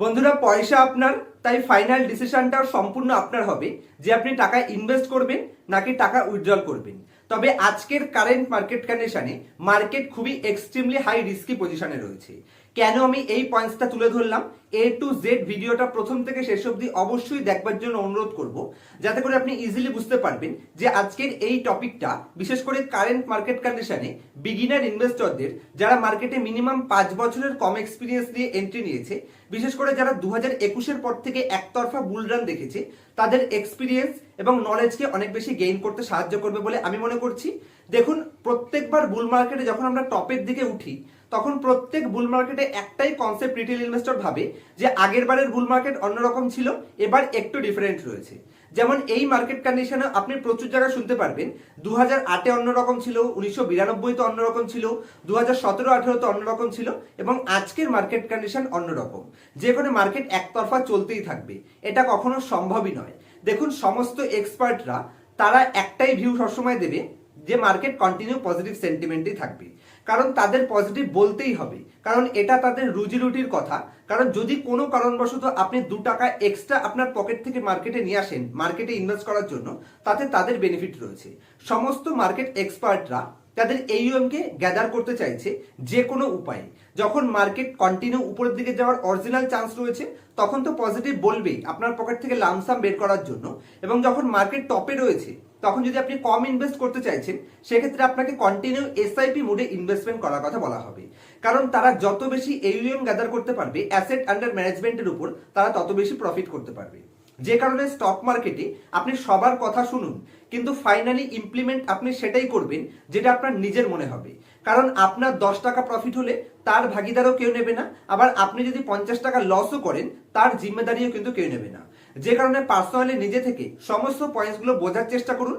বন্ধুরা, পয়সা আপনার, তাই ফাইনাল ডিসিশনটাও সম্পূর্ণ আপনার হবে। যে আপনি টাকা ইনভেস্ট করবেন, নাকি টাকা উইথড্রল করবেন। তবে আজকের কারেন্ট মার্কেট কন্ডিশনে মার্কেট খুবই এক্সট্রিমলি হাই রিস্কি পজিশনে রয়েছে। কেন আমি এই পয়েন্টসটা তুলে ধরলাম? এ টু জেড ভিডিওটা প্রথম থেকে শেষ অবধি অবশ্যই দেখবার জন্য অনুরোধ করব, যাতে করে আপনি ইজিলি বুঝতে পারবেন যে আজকের এই টপিকটা বিশেষ করে কারেন্ট মার্কেট কন্ডিশনে বিগিনার ইনভেস্টরদের যারা মার্কেটে মিনিমাম পাঁচ বছরের কম এক্সপিরিয়েন্স নিয়ে এন্ট্রি নিয়েছে, বিশেষ করে যারা দু হাজার একুশের পর থেকে একতরফা বুলরান দেখেছে, তাদের এক্সপিরিয়েন্স এবং নলেজকে অনেক বেশি গেইন করতে সাহায্য করবে বলে আমি মনে করছি। দেখুন, প্রত্যেকবার বুল মার্কেটে যখন আমরা টপের দিকে উঠি তখন প্রত্যেক বুল মার্কেটে একটাই কনসেপ্ট রিটেল ইনভেস্টর ভাবে যে আগের বারের বুল মার্কেট অন্যরকম ছিল, এবার একটু ডিফারেন্ট রয়েছে। যেমন এই মার্কেট কন্ডিশনে আপনি প্রচুর জায়গায় শুনতে পারবেন দু হাজার আটে অন্যরকম ছিল, উনিশশো বিরানব্বইতে অন্যরকম ছিল দু হাজার সতেরো আঠেরোতে অন্যরকম ছিল, এবং আজকের মার্কেট কন্ডিশন অন্যরকম। যে কোনো মার্কেট একতরফা চলতেই থাকবে। এটা কখনো সম্ভবই নয়। দেখুন, সমস্ত এক্সপার্টরা তারা একটাই ভিউ সবসময় দেবে যে মার্কেট কন্টিনিউ পজিটিভ সেন্টিমেন্টই থাকবে। কারণ তাদের পজিটিভ বলতেই হবে। কারণ এটা তাদের রুজি রুটির কথা। কারণ যদি কোনো কারণবশত আপনি দু টাকা এক্সট্রা আপনার পকেট থেকে মার্কেটে নিয়ে আসেন মার্কেটে ইনভেস্ট করার জন্য, তাতে তাদের বেনিফিট রয়েছে। সমস্ত মার্কেট এক্সপার্টরা তাদের এইউএম কে গ্যাদার করতে চাইছে যে কোনো উপায়ে। যখন মার্কেট কন্টিনিউ উপরের দিকে যাওয়ার অরিজিনাল চান্স রয়েছে, তখন তো পজিটিভ বলবেই। আপনার পকেট থেকে লামসাম বের করার জন্য। এবং যখন মার্কেট টপে রয়েছে তখন যদি আপনি কম ইনভেস্ট করতে চাইছেন, সেক্ষেত্রে আপনাকে কন্টিনিউ এসআইপি মোডে ইনভেস্টমেন্ট করার কথা বলা হবে। কারণ তারা যত বেশি এইউএম গ্যাদার করতে পারবে অ্যাসেট আন্ডার ম্যানেজমেন্টের উপর তারা তত বেশি প্রফিট করতে পারবে। যে কারণে স্টক মার্কেটে আপনি সবার কথা শুনুন, কিন্তু ফাইনালি ইমপ্লিমেন্ট আপনি সেটাই করবেন, যেটা আপনার নিজের মনে হবে। কারণ আপনার দশ টাকা প্রফিট হলে তার ভাগিদারও কেউ নেবে না, আবার আপনি যদি পঞ্চাশ টাকা লসও করেন, তার জিম্মেদারিও কিন্তু কেউ নেবে না। যে কারণে পার্সোনালি নিজে থেকে সমস্ত পয়েন্টসগুলো বোঝার চেষ্টা করুন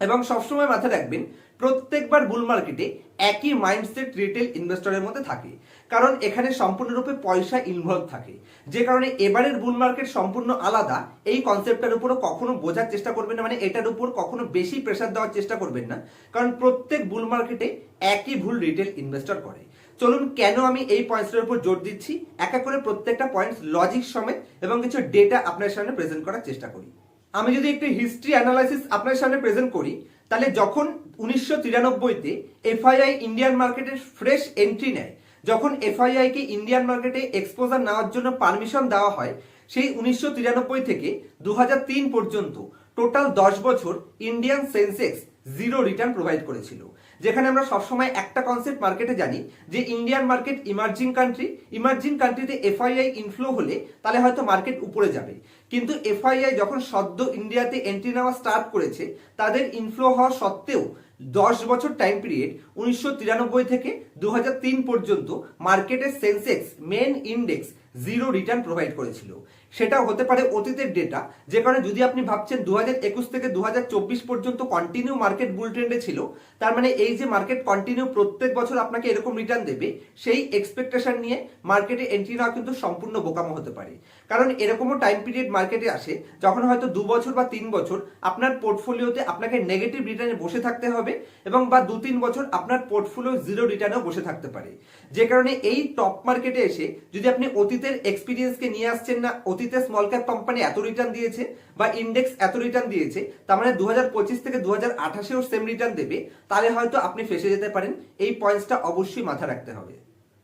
এবং সবসময় মাথায় রাখবেন, প্রত্যেকবার বুল মার্কেটে একই মাইন্ডসেট রিটেল ইনভেস্টরের মধ্যে থাকে। কারণ এখানে সম্পূর্ণরূপে পয়সা ইনভলভ থাকে। যে কারণে এবারের বুল মার্কেট সম্পূর্ণ আলাদা, এই কনসেপ্টটার উপরও কখনো বোঝার চেষ্টা করবেন না মানে এটার উপর কখনো বেশি প্রেশার দেওয়ার চেষ্টা করবেন না। কারণ প্রত্যেক বুল মার্কেটে একই ভুল রিটেল ইনভেস্টর করে। চলুন কেন আমি এই পয়েন্টসের উপর জোর দিচ্ছি? একা করে প্রত্যেকটা পয়েন্টস লজিক সমেত এবং কিছু ডেটা আপনার সামনে প্রেজেন্ট করার চেষ্টা করি। আমি যদি একটু হিস্ট্রি অ্যানালাইসিস আপনার সামনে প্রেজেন্ট করি, তাহলে যখন উনিশশো তিরানব্বইতে এফআইআই ইন্ডিয়ান মার্কেটের ফ্রেশ এন্ট্রি নেয়, যখন এফআইআই কে ইন্ডিয়ান মার্কেটে এক্সপোজার নেওয়ার জন্য পারমিশন দেওয়া হয়, সেই উনিশশো তিরানব্বই থেকে দু হাজার তিন পর্যন্ত টোটাল দশ বছর Indian sensex zero return provide করেছিল। যেখানে আমরা সবসময় একটা কনসেপ্ট মার্কেটে জানি যে Indian market emerging country emerging কান্ট্রিতে এফআইআই ইনফ্লো হলে তাহলে হয়তো মার্কেট উপরে যাবে। কিন্তু এফআইআই যখন সদ্য ইন্ডিয়াতে এন্ট্রি নেওয়া স্টার্ট করেছে, তাদের ইনফ্লো হওয়া সত্ত্বেও দশ বছর টাইম পিরিয়ড উনিশশো তিরানব্বই থেকে দু হাজার তিন পর্যন্ত মার্কেটের sensex main index zero return provide করেছিল। সেটা হতে পারে অতীতের ডেটা, যে কারণে যদি আপনি ভাবছেন দু একুশ থেকে দু হাজার চব্বিশ পর্যন্ত কন্টিনিউ মার্কেট বুল ট্রেন্ডে ছিল, তার মানে এই যে মার্কেট কন্টিনিউ প্রত্যেক বছর আপনাকে এরকম রিটার্ন দেবে, সেই এক্সপেকটেশন নিয়ে মার্কেটে এন্ট্রি নেওয়া কিন্তু সম্পূর্ণ বোকামো হতে পারে। কারণ এরকমও টাইম পিরিয়ড মার্কেটে আসে, যখন হয়তো দু বছর বা তিন বছর আপনার পোর্টফোলিওতে আপনাকে নেগেটিভ রিটার্নে বসে থাকতে হবে এবং বা দু তিন বছর আপনার পোর্টফোলিও জিরো রিটার্নেও বসে থাকতে পারে। যে কারণে এই টপ মার্কেটে এসে যদি আপনি অতীতের এক্সপিরিয়েন্সকে নিয়ে আসছেন না, অতীতে স্মল ক্যাপ কোম্পানি এত রিটার্ন দিয়েছে বা ইন্ডেক্স এত রিটার্ন দিয়েছে, তার মানে দু থেকে দু হাজার আঠাশেও সেম রিটার্ন দেবে, তাহলে হয়তো আপনি ফেসে যেতে পারেন। এই পয়েন্টসটা অবশ্যই মাথায় রাখতে হবে।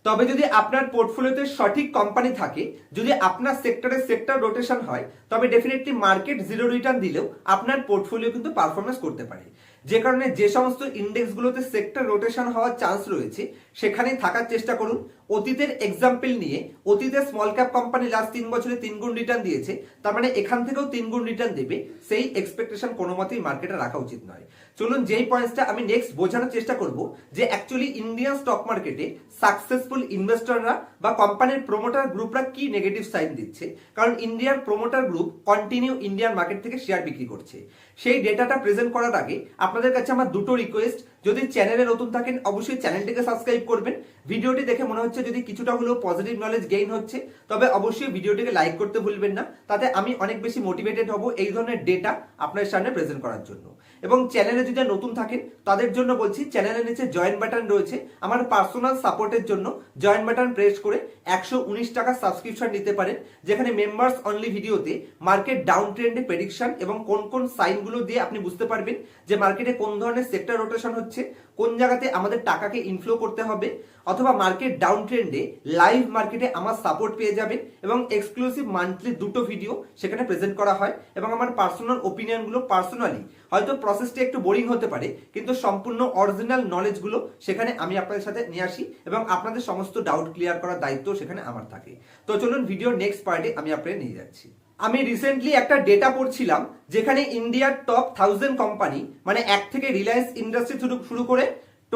তবে যদি আপনার পোর্টফোলিওতে সঠিক কোম্পানি থাকে, যদি আপনার সেক্টরে সেক্টর রোটেশন হয়, তবে ডেফিনেটলি মার্কেট জিরো রিটার্ন দিলেও আপনার পোর্টফোলিও কিন্তু পারফরমেন্স করতে পারে। যে কারণে যে সমস্ত ইন্ডেক্সগুলোতে সেক্টর রোটেশন হওয়ার চান্স রয়েছে সেখানে থাকার চেষ্টা করুন। অতীতের এক্সাম্পল নিয়ে অতীতের স্মল ক্যাপ কোম্পানি লাস্ট তিন বছরে তিন গুণ রিটার্ন দিয়েছে, তার মানে এখান থেকেও তিন গুণ রিটার্ন দেবে, সেই এক্সপেকটেশন কোনো মতেই মার্কেটে রাখা উচিত নয়। চলুন যেই পয়েন্টসটা আমি নেক্সট বোঝানোর চেষ্টা করব, যে অ্যাকচুয়ালি ইন্ডিয়ান স্টক মার্কেটে সাকসেসফুল ইনভেস্টররা বা কোম্পানির প্রোমোটার গ্রুপরা কি নেগেটিভ সাইন দিচ্ছে? কারণ ইন্ডিয়ার promoter group continue Indian market থেকে শেয়ার বিক্রি করছে। সেই ডেটাটা প্রেজেন্ট করার আগে আপনাদের কাছে আমার দুটো রিকোয়েস্ট যদি চ্যানেলে নতুন থাকেন, অবশ্যই চ্যানেলটিকে সাবস্ক্রাইব করবেন। ভিডিওটি দেখে মনে হচ্ছে যদি কিছুটা হলেও পজিটিভ নলেজ গেইন হচ্ছে, তবে অবশ্যই ভিডিওটিকে লাইক করতে ভুলবেন না। তাতে আমি অনেক বেশি মোটিভেটেড হব এই ধরনের ডেটা আপনার সামনে প্রেজেন্ট করার জন্য। এবং চ্যানেলে যদি নতুন থাকেন, তাদের জন্য বলছি চ্যানেলের নিচে জয়েন বাটন রয়েছে। আমার পার্সোনাল সাপোর্টের জন্য জয়েন বাটন প্রেস করে একশো উনিশ টাকা সাবস্ক্রিপশন নিতে পারেন, যেখানে মেম্বার্স অনলি ভিডিওতে মার্কেট ডাউন ট্রেন্ডে প্রেডিকশন এবং কোন কোন সাইনগুলো দিয়ে আপনি বুঝতে পারবেন যে মার্কেটে কোন ধরনের সেক্টর রোটেশন হচ্ছে, কোন জায়গাতে আমাদের টাকাকে ইনফ্লো করতে হবে। অথবা মার্কেট ডাউন ট্রেন্ডে লাইভ মার্কেটে আমার সাপোর্ট পেয়ে যাবেন এবং এক্সক্লুসিভ মান্থলি দুটো ভিডিও সেখানে প্রেজেন্ট করা হয় এবং আমার পার্সোনাল ওপিনিয়নগুলো পার্সোনালি হয়তো প্রসেসটা একটু বোরিং হতে পারে, কিন্তু সম্পূর্ণ অরিজিনাল নলেজগুলো সেখানে আমি আপনাদের সাথে নিয়ে আসি এবং আপনাদের সমস্ত ডাউট ক্লিয়ার করার দায়িত্ব সেখানে আমার থাকে। তো চলুন ভিডিও নেক্সট পার্টে আমি আপনাদের নিয়ে যাচ্ছি। আমি রিসেন্টলি একটা ডেটা পড়ছিলাম, যেখানে ইন্ডিয়ার টপ থাউজেন্ড কোম্পানি মানে এক থেকে রিলায়েন্স ইন্ডাস্ট্রি শুরু করে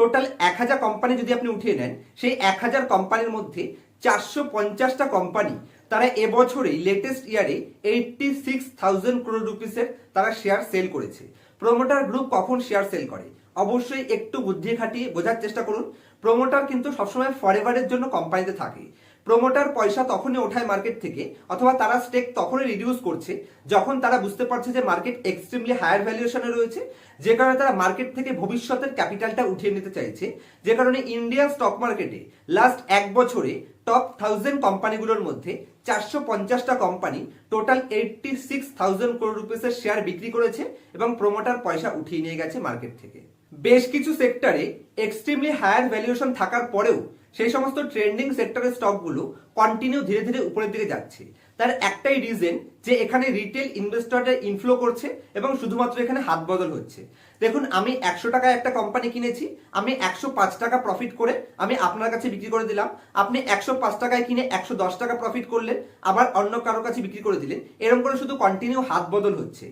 টোটাল এক হাজার কোম্পানি যদি আপনি উঠিয়ে নেন, সেই এক হাজার কোম্পানির মধ্যে চারশো পঞ্চাশটা কোম্পানি তারা এবছরেই লেটেস্ট ইয়ারে এইটটি সিক্স থাউজেন্ড ক্রোড রুপিসের তারা শেয়ার সেল করেছে। প্রমোটার গ্রুপ কখন শেয়ার সেল করে? অবশ্যই একটু বুদ্ধি খাটিয়ে বোঝার চেষ্টা করুন। প্রমোটার কিন্তু সবসময় ফরেভারের জন্য কোম্পানিতে থাকে। প্রোমোটার পয়সা তখনই ওঠায় মার্কেট থেকে, অথবা তারা স্টেক তখনই রিডিউস করছে, যখন তারা বুঝতে পারছে যে মার্কেট এক্সট্রিমলি হায়ার ভ্যালুয়েশনে রয়েছে, যে কারণে তারা মার্কেট থেকে ভবিষ্যতের ক্যাপিটালটা উঠিয়ে নিতে চাইছে, যে কারণে ইন্ডিয়ান স্টক মার্কেটে লাস্ট এক বছরে টপ থাউজেন্ড কোম্পানিগুলোর মধ্যে চারশো পঞ্চাশটা company total eighty six thousand কোটি রুপিসের শেয়ার বিক্রি করেছে এবং প্রোমোটার পয়সা উঠিয়ে নিয়ে গেছে মার্কেট থেকে। বেশ কিছু সেক্টরে এক্সট্রিমলি হায়ার ভ্যালুয়েশন থাকার পরেও সেই সমস্ত ট্রেন্ডিং সেক্টরের স্টকগুলো কন্টিনিউ ধীরে ধীরে উপরের দিকে যাচ্ছে। তার একটাই রিজন যে এখানে রিটেল ইনভেস্টরদের ইনফ্লো করছে এবং শুধুমাত্র এখানে হাত বদল হচ্ছে। দেখুন, আমি একশো টাকায় একটা কোম্পানি কিনেছি, আমি একশো পাঁচ টাকা প্রফিট করে আমি আপনার কাছে বিক্রি করে দিলাম। আপনি একশো পাঁচ টাকায় কিনে একশো দশ টাকা প্রফিট করলেন, আবার অন্য কারোর কাছে বিক্রি করে দিলেন। এরকম করে শুধু কন্টিনিউ হাত বদল হচ্ছে।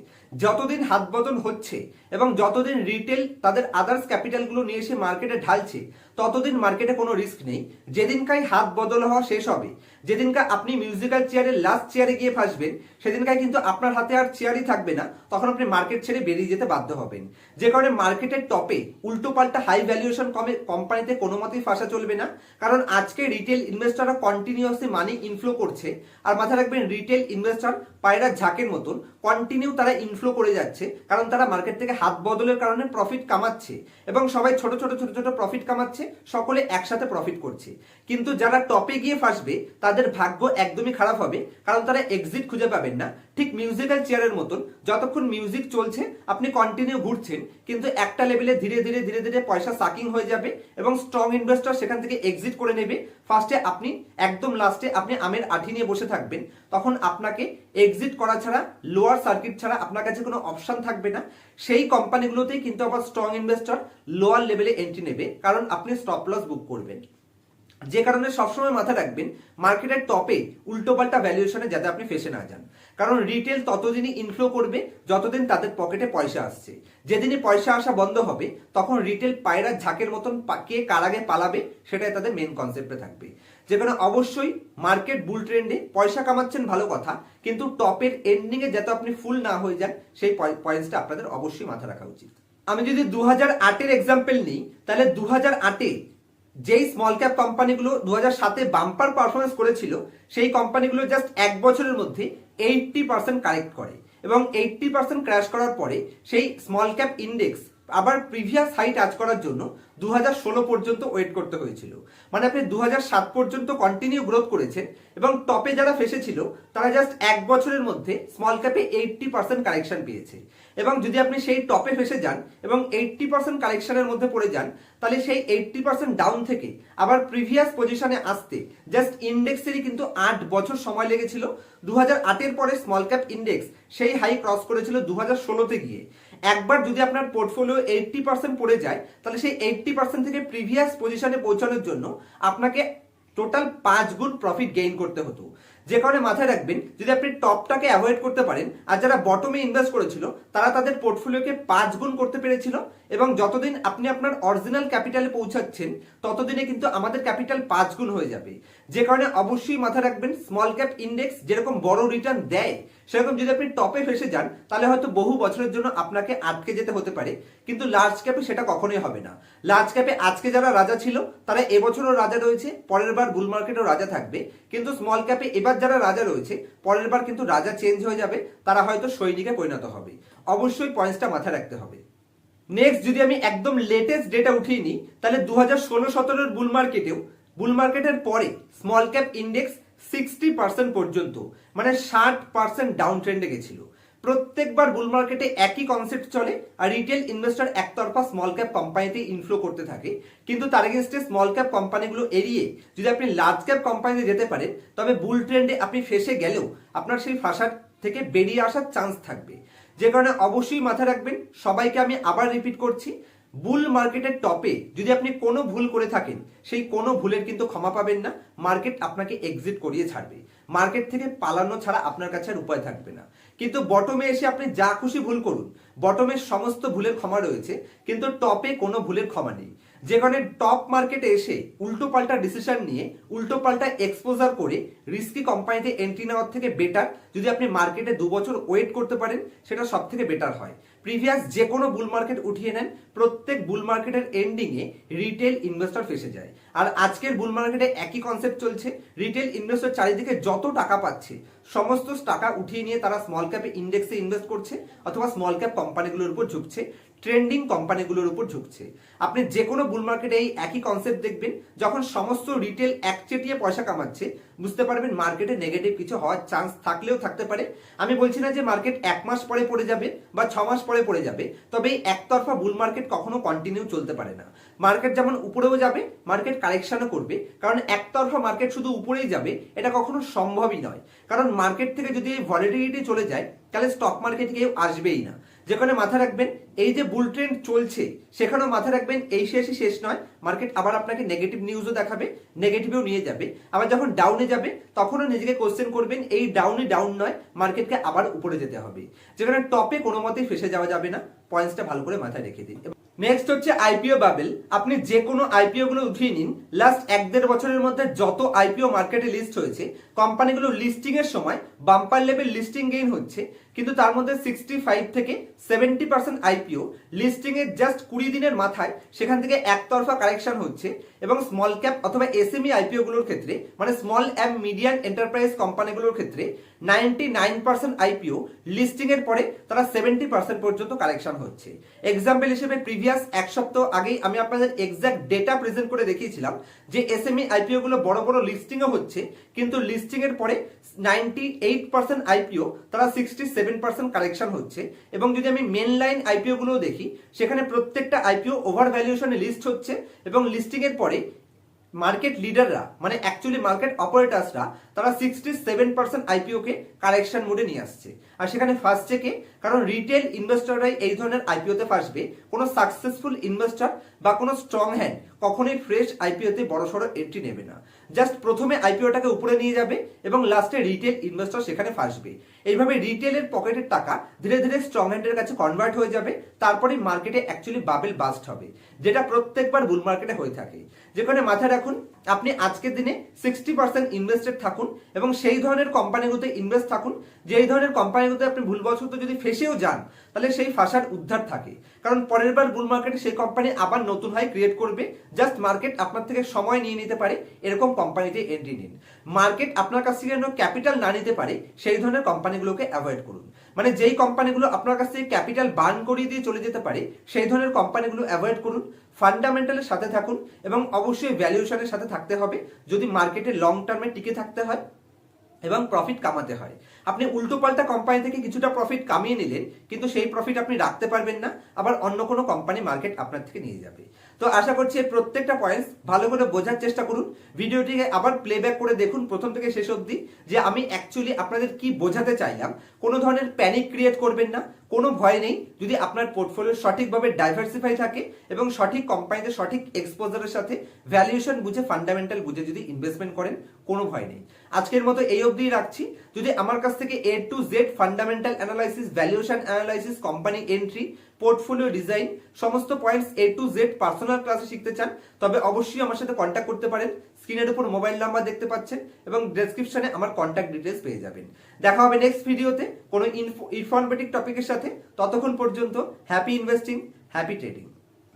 যতদিন হাত বদল হচ্ছে এবং যতদিন রিটেল তাদের আদার্স ক্যাপিটালগুলো নিয়ে এসে মার্কেটে ঢালছে, ততদিন মার্কেটে কোনো রিস্ক নেই। যেদিনকাই হাত বদল হওয়া শেষ হবে যেদিনকা আপনি মিউজিক্যাল চেয়ারের লাস্ট চেয়ারে গিয়ে ফাঁসবেন সেদিনকায় কিন্তু আপনার হাতে আর চেয়ারই থাকবে না, তখন আপনি মার্কেট ছেড়ে বেরিয়ে যেতে বাধ্য হবেন। যে কারণে মার্কেটের টপে উল্টো পাল্টা হাই ভ্যালুয়েশন কমে কোম্পানিতে কোনো মতেই ফাঁসা চলবে না, কারণ আজকে রিটেল ইনভেস্টররা কন্টিনিউয়াসলি মানি ইনফ্লো করছে, আর মাথায় রাখবেন রিটেল ইনভেস্টর পায়রা ঝাঁকের মতন কন্টিনিউ তারা ইনফ্লো করে যাচ্ছে, কারণ তারা মার্কেট থেকে হাত বদলের কারণে প্রফিট কামাচ্ছে, এবং সবাই ছোট ছোট ছোট ছোট প্রফিট কামাচ্ছে, সকলে একসাথে প্রফিট করছে। কিন্তু যারা টপে গিয়ে ফাঁসবে, তাদের ভাগ্য একদমই খারাপ হবে, কারণ তারা এক্সিট খুঁজে পাবেন না। ঠিক মিউজিক্যাল চেয়ারের মতন, যতক্ষণ মিউজিক চলছে, আপনি কন্টিনিউ ঘুরছেন, কিন্তু একটা লেভেলে ধীরে ধীরে ধীরে ধীরে পয়সা সাকিং হয়ে যাবে এবং স্ট্রং ইনভেস্টর সেখান থেকে এক্সিট করে নেবে। ফার্স্টে আপনি, একদম লাস্টে আপনি আমের আঠি নিয়ে বসে থাকবেন। তখন আপনাকে এক্সিট করা ছাড়া লোয়ার সার্কিট ছাড়া আপনার কাছে কোনো অপশন থাকবে না। সেই কোম্পানিগুলোতেই কিন্তু আবার স্ট্রং ইনভেস্টর লোয়ার লেভেলে এন্ট্রি নেবে, কারণ আপনি স্টপ লস বুক করবেন। যে কারণে সবসময় মাথায় রাখবেন, মার্কেটের টপে উল্টোপাল্টা ভ্যালুয়েশনে যাতে আপনি ফেসে না যান। কারণ রিটেল ততদিনই ইনফ্লো করবে, যতদিন তাদের পকেটে পয়সা আসছে। যেদিনই পয়সা আসা বন্ধ হবে, তখন রিটেল পায়রা ঝাঁকের মতন কে কার আগে পালাবে, সেটাই তাদের মেন কনসেপ্টে থাকবে। যেখানে অবশ্যই মার্কেট বুল ট্রেন্ডে পয়সা কামাচ্ছেন ভালো কথা, কিন্তু টপের এন্ডিংয়ে যাতে আপনি ফুল না হয়ে যান, সেই পয়েন্টসটা আপনাদের অবশ্যই মাথায় রাখা উচিত। আমি যদি দু হাজার আটের এক্সাম্পল নিই, তাহলে দু হাজার আটে যেই স্মল ক্যাপ কোম্পানিগুলো দু হাজার সাতে বাম্পার পারফরমেন্স করেছিল, সেই কোম্পানিগুলো জাস্ট এক বছরের মধ্যে এইটটি পার্সেন্ট কারেক্ট করে। এবং এইটটি পার্সেন্ট ক্র্যাশ করার পরে সেই স্মল ক্যাপ ইন্ডেক্স আবার প্রিভিয়াস হাই টাচ করার জন্য দু হাজার ষোলো পর্যন্ত ওয়েট করতে হয়েছিল। মানে আপনি দু পর্যন্ত কন্টিনিউ গ্রোথ করেছেন এবং টপে যারা ফেসেছিল, তারা জাস্ট এক বছরের মধ্যে স্মল ক্যাপে এইটটি পার্সেন্ট কারেকশন পেয়েছে। এবং যদি আপনি সেই টপে ফেসে যান এবং এইটটি পার্সেন্ট কারেকশনের মধ্যে পড়ে যান, তাহলে সেই এইটটি পার্সেন্ট ডাউন থেকে আবার প্রিভিয়াস পজিশনে আসতে জাস্ট ইন্ডেক্সেরই কিন্তু আট বছর সময় লেগেছিল। দু হাজার আটের পরে স্মল ক্যাপ ইন্ডেক্স সেই হাই ক্রস করেছিল দু হাজার গিয়ে। একবার যদি আপনার পোর্টফোলিও এইটটি পার্সেন্ট পড়ে যায়, তাহলে সেই এইটটি পার্সেন্ট থেকে প্রিভিয়াস পজিশনে পৌঁছানোর জন্য আপনাকে টোটাল পাঁচ গুণ প্রফিট গেইন করতে হতো। যে কারণে মাথায় রাখবেন, যদি আপনি টপটাকে অ্যাভয়েড করতে পারেন, আর যারা বটমে ইনভেস্ট করেছিল, তারা তাদের পোর্টফোলিওকে পাঁচ গুণ করতে পেরেছিল, এবং যতদিন আপনি আপনার অরিজিনাল ক্যাপিটালে পৌঁছাচ্ছেন, ততদিনে কিন্তু আমাদের ক্যাপিটাল পাঁচ গুণ হয়ে যাবে। যে কারণে অবশ্যই মাথায় রাখবেন স্মল ক্যাপ ইন্ডেক্স যেরকম বড় রিটার্ন দেয় সেরকম যদি আপনি টপে ফেসে যান, তাহলে হয়তো বহু বছরের জন্য আপনাকে আটকে যেতে হতে পারে। কিন্তু লার্জ ক্যাপে সেটা কখনোই হবে না। লার্জ ক্যাপে আজকে যারা রাজা ছিল, তারা এবছরও রাজা রয়েছে, পরের বার বুল মার্কেটেও রাজা থাকবে। কিন্তু স্মল ক্যাপে এবার যারা রাজা রয়েছে, পরের বার কিন্তু রাজা চেঞ্জ হয়ে যাবে, তারা হয়তো সৈনিকে পরিণত হবে। অবশ্যই পয়েন্টসটা মাথায় রাখতে হবে। নেক্সট যদি আমি একদম লেটেস্ট ডেটা উঠিয়ে নিই, তাহলে দু হাজার ষোলো সতেরোর বুল মার্কেটেও বুল মার্কেটের পরে small cap index sixty percent পর্যন্ত মানে ষাট পার্সেন্ট ডাউন ট্রেন্ডে গেছিল। প্রত্যেকবার বুল মার্কেটে একই কনসেপ্ট চলে আর রিটেল ইনভেস্টর একতরফা স্মল ক্যাপ কোম্পানিতে ইনফ্লো করতে থাকে। কিন্তু তার এগেনস্টে স্মল ক্যাপ কোম্পানিগুলো এড়িয়ে যদি আপনি লার্জ ক্যাপ কোম্পানিতে যেতে পারেন, তবে বুল ট্রেন্ডে আপনি ফেসে গেলেও আপনার সেই ফাঁসার থেকে বেরিয়ে আসার চান্স থাকবে। যে কারণে অবশ্যই মাথায় রাখবেন, সবাইকে আমি আবার রিপিট করছি বুল মার্কেটের টপে যদি আপনি কোনো ভুল করে থাকেন, সেই কোনো ভুলের কিন্তু ক্ষমা পাবেন না। মার্কেট আপনাকে এক্সিট করিয়ে ছাড়বে। মার্কেট থেকে পালানো ছাড়া আপনার কাছে আর উপায় থাকবে না। কিন্তু বটমে এসে আপনি যা খুশি ভুল করুন বটমের সমস্ত ভুলের ক্ষমা রয়েছে, কিন্তু টপে কোনো ভুলের ক্ষমা নেই। যে কারণে টপ মার্কেটে এসে উল্টো পাল্টা ডিসিশন নিয়ে, উল্টো পাল্টা এক্সপোজার করে রিস্কি কোম্পানিতে এন্ট্রি নেওয়ার থেকে বেটার যদি আপনি মার্কেটে দু বছর ওয়েট করতে পারেন, সেটা সব থেকে বেটার হয়। প্রিভিয়াস যে কোনো বুল মার্কেট উঠিয়ে নেন, প্রত্যেক বুল মার্কেটের এন্ডিংয়ে রিটেল ইনভেস্টর ফেসে যায়। আর আজকের বুল মার্কেটে একই কনসেপ্ট চলছে রিটেল ইনভেস্টর চারিদিকে যত টাকা পাচ্ছে, সমস্ত টাকা উঠিয়ে নিয়ে তারা স্মল ক্যাপে ইন্ডেক্সে ইনভেস্ট করছে, অথবা স্মল ক্যাপ কোম্পানিগুলোর উপর ঝুঁকছে ট্রেন্ডিং কোম্পানিগুলোর উপর ঝুঁকছে। আপনি যে কোনো বুল মার্কেটে এই একই কনসেপ্ট দেখবেন, যখন সমস্ত রিটেল একচেটিয়ে পয়সা কামাচ্ছে বুঝতে পারবেন মার্কেটে নেগেটিভ কিছু হওয়ার চান্স থাকলেও থাকতে পারে। আমি বলছি না যে মার্কেট এক মাস পরে পড়ে যাবে বা ছ মাস পরে পড়ে যাবে, তবে এই একতরফা বুল মার্কেট কখনো কন্টিনিউ চলতে পারে না। মার্কেট যেমন উপরেও যাবে মার্কেট কারেকশনও করবে, কারণ একতরফা মার্কেট শুধু উপরেই যাবে, এটা কখনো সম্ভবই নয়। কারণ মার্কেট থেকে যদি এই ভলিটিলিটি চলে যায়, তাহলে স্টক মার্কেট কেউ আসবেই না। যেখানে মাথা রাখবেন এই যে বুল ট্রেন্ড চলছে, সেখানেও মাথা রাখবেন, এই শেষই শেষ নয়। মার্কেট আবার আপনাকে নেগেটিভ নিউজও দেখাবে নেগেটিভেও নিয়ে যাবে। আবার যখন ডাউনে যাবে, তখনও নিজেকে কোশ্চেন করবেন, এই ডাউনে ডাউন নয় মার্কেটকে আবার উপরে যেতে হবে। যেখানে টপে কোনো মতেই ফেসে যাওয়া যাবে না। পয়েন্টসটা ভালো করে মাথায় রেখে দিন। নেক্সট হচ্ছে আইপিও বাবেল আপনি যে কোনো আইপিও গুলো উঠিয়ে নিন। লাস্ট এক দেড় বছরের মধ্যে যত আইপিও মার্কেটে লিস্ট হয়েছে কোম্পানিগুলো লিস্টিং এর সময় বাম্পার লেভেল লিস্টিং গেইন হচ্ছে, কিন্তু তার মধ্যে সিক্সটি ফাইভ থেকে সেভেন্টি পার্সেন্ট আইপিও লিস্টিং এর জাস্ট কুড়ি দিনের মাথায় সেখান থেকে একতরফা কারেকশন হচ্ছে এবং স্মল ক্যাপ অথবা এসএমই আইপিও গুলোর ক্ষেত্রে মানে স্মল অ্যান্ড মিডিয়াম এন্টারপ্রাইজ কোম্পানিগুলোর ক্ষেত্রে ninety nine percent IPO listing এর পরে তারা সেভেন্টি পার্সেন্ট পর্যন্ত কালেকশন হচ্ছে। এক্সাম্পল হিসেবে প্রিভিয়াস এক সপ্তাহ আগেই আমি আপনাদের এক্সাক্ট ডেটা প্রেজেন্ট করে দেখিয়েছিলাম যে এসএমই আইপিও গুলো বড় বড় লিস্টিংও হচ্ছে, কিন্তু লিস্টিং এর পরে নাইনটি এইট পার্সেন্ট আইপিও তারা সিক্সটি সেভেন পার্সেন্ট কালেকশন হচ্ছে এবং যদি আমি মেন লাইন আইপিও গুলোও দেখি, সেখানে প্রত্যেকটা আইপিও ওভার ভ্যালুয়েশনে লিস্ট হচ্ছে এবং লিস্টিং এর পরে মার্কেট লিডাররা মানে অ্যাকচুয়ালি মার্কেট অপারেটার্সরা তারা সিক্সটি সেভেন পার্সেন্ট আইপিওকে কারেকশন মোডে নিয়ে আসছে। আর সেখানে ফার্স্ট চেকে কারণ রিটেল ইনভেস্টররাই এই ধরনের আইপিওতে ফাঁসবে, কোনো সাকসেসফুল ইনভেস্টর বা কোনো স্ট্রং হ্যান্ড কখনোই ফ্রেশ আইপিওতে বড়সড় এন্ট্রি নেবে না। জাস্ট প্রথমে আইপিওটাকে উপরে নিয়ে যাবে এবং লাস্টে রিটেল ইনভেস্টর সেখানে ফাঁসবে। এইভাবে রিটেলের পকেটের টাকা ধীরে ধীরে স্ট্রং হ্যান্ডের কাছে কনভার্ট হয়ে যাবে তারপরে মার্কেটে অ্যাকচুয়ালি বাবেল বাস্ট হবে, যেটা প্রত্যেকবার বুল মার্কেটে হয়ে থাকে। যেখানে মাথায় রাখুন আপনি আজকের দিনে সিক্সটি পার্সেন্ট ইনভেস্টেড থাকুন এবং সেই ধরনের কোম্পানিগুলোতে ইনভেস্ট থাকুন। যেই ধরনের কোম্পানিগুলোতে আপনি ভুলবশত যদি ফেসেও যান, তাহলে সেই ফাঁসার উদ্ধার থাকে। কারণ পরের বার বুল মার্কেটে সেই কোম্পানি আবার নতুন হাই ক্রিয়েট করবে। জাস্ট মার্কেট আপনার থেকে সময় নিয়ে নিতে পারে, এরকম কোম্পানিতে এন্ট্রি নিন। মার্কেট আপনার কাছ থেকে ক্যাপিটাল না নিতে পারে, সেই ধরনের কোম্পানিগুলোকে অ্যাভয়েড করুন। মানে যেই কোম্পানিগুলো আপনার কাছ থেকে ক্যাপিটাল বার্ন করিয়ে দিয়ে চলে যেতে পারে, সেই ধরনের কোম্পানিগুলো অ্যাভয়েড করুন। ফান্ডামেন্টালের সাথে থাকুন এবং অবশ্যই ভ্যালুয়েশনের সাথে থাকতে হবে। যদি মার্কেটে লং টার্মে টিকে থাকতে হয় এবং প্রফিট কামাতে হয়। আপনি উল্টো পাল্টা কোম্পানি থেকে কিছুটা প্রফিট কামিয়ে নিলেন, কিন্তু সেই প্রফিট আপনি রাখতে পারবেন না, আবার অন্য কোনো কোম্পানি মার্কেট আপনার থেকে নিয়ে যাবে। তো আশা করছি প্রত্যেকটা পয়েন্টস ভালো করে বোঝার চেষ্টা করুন। ভিডিওটিকে আবার প্লেব্যাক করে দেখুন প্রথম থেকে শেষ অবধি, যে আমি অ্যাকচুয়ালি আপনাদের কি বোঝাতে চাইলাম। কোনো ধরনের প্যানিক ক্রিয়েট করবেন না। কোনো ভয় নেই, যদি আপনার পোর্টফোলিও সঠিকভাবে ডাইভার্সিফাই থাকে এবং সঠিক কোম্পানিতে সঠিক এক্সপোজারের সাথে ভ্যালুয়েশন বুঝে ফান্ডামেন্টাল বুঝে যদি ইনভেস্টমেন্ট করেন, কোনো ভয় নেই। আজকের মতো এই অবধি রাখছি। যদি আমার কাছ থেকে A to Z fundamental analysis valuation analysis company entry portfolio design সমস্ত points A to Z personal ক্লাসে শিখতে চান, তবে অবশ্যই আমার সাথে কন্ট্যাক্ট করতে পারেন। স্ক্রিনের উপর মোবাইল নাম্বার দেখতে পাচ্ছেন এবং ডেসক্রিপশনে আমার কন্ট্যাক্ট ডিটেলস পেয়ে যাবেন। দেখা হবে নেক্সট ভিডিওতে কোনো ইনফরমেটিভ টপিকের সাথে। ততক্ষণ পর্যন্ত হ্যাপি ইনভেস্টিং হ্যাপি ট্রেডিং